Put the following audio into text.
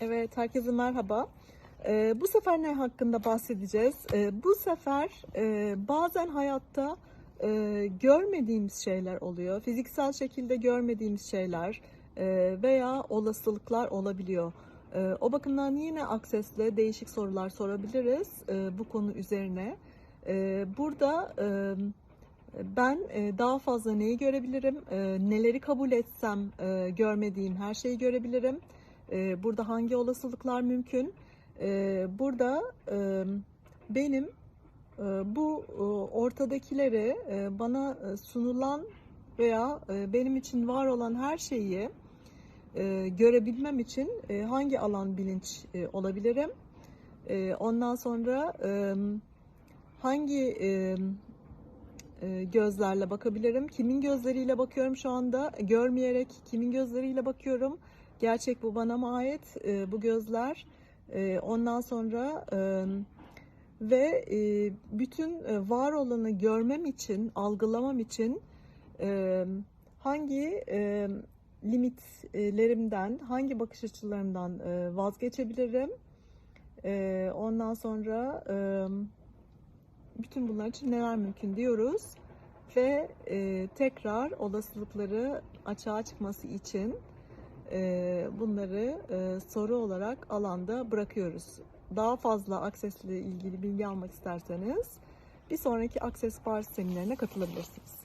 Evet, herkese merhaba. Ee, bu sefer ne hakkında bahsedeceğiz? Ee, bu sefer e, bazen hayatta e, görmediğimiz şeyler oluyor. Fiziksel şekilde görmediğimiz şeyler e, veya olasılıklar olabiliyor. E, o bakımdan yine Akses'le değişik sorular sorabiliriz e, bu konu üzerine. E, burada e, ben e, daha fazla neyi görebilirim, e, neleri kabul etsem e, görmediğim her şeyi görebilirim. E, Burada hangi olasılıklar mümkün? E, Burada benim bu e, ortadakileri e, bana sunulan veya benim için var olan her şeyi görebilmem için hangi alan bilinç olabilirim? Ondan sonra hangi gözlerle bakabilirim? Kimin gözleriyle bakıyorum şu anda? Görmeyerek kimin gözleriyle bakıyorum? Gerçek bu bana mı ait e, bu gözler? E, ondan sonra e, ve e, bütün e, var olanı görmem için, algılamam için e, hangi e, limitlerimden, hangi bakış açılarımdan e, vazgeçebilirim? E, ondan sonra e, bütün bunlar için neler mümkün diyoruz ve e, tekrar olasılıkları açığa çıkması için bunları e, soru olarak alanda bırakıyoruz. Daha fazla Access ile ilgili bilgi almak isterseniz bir sonraki Access Bar seminerine katılabilirsiniz.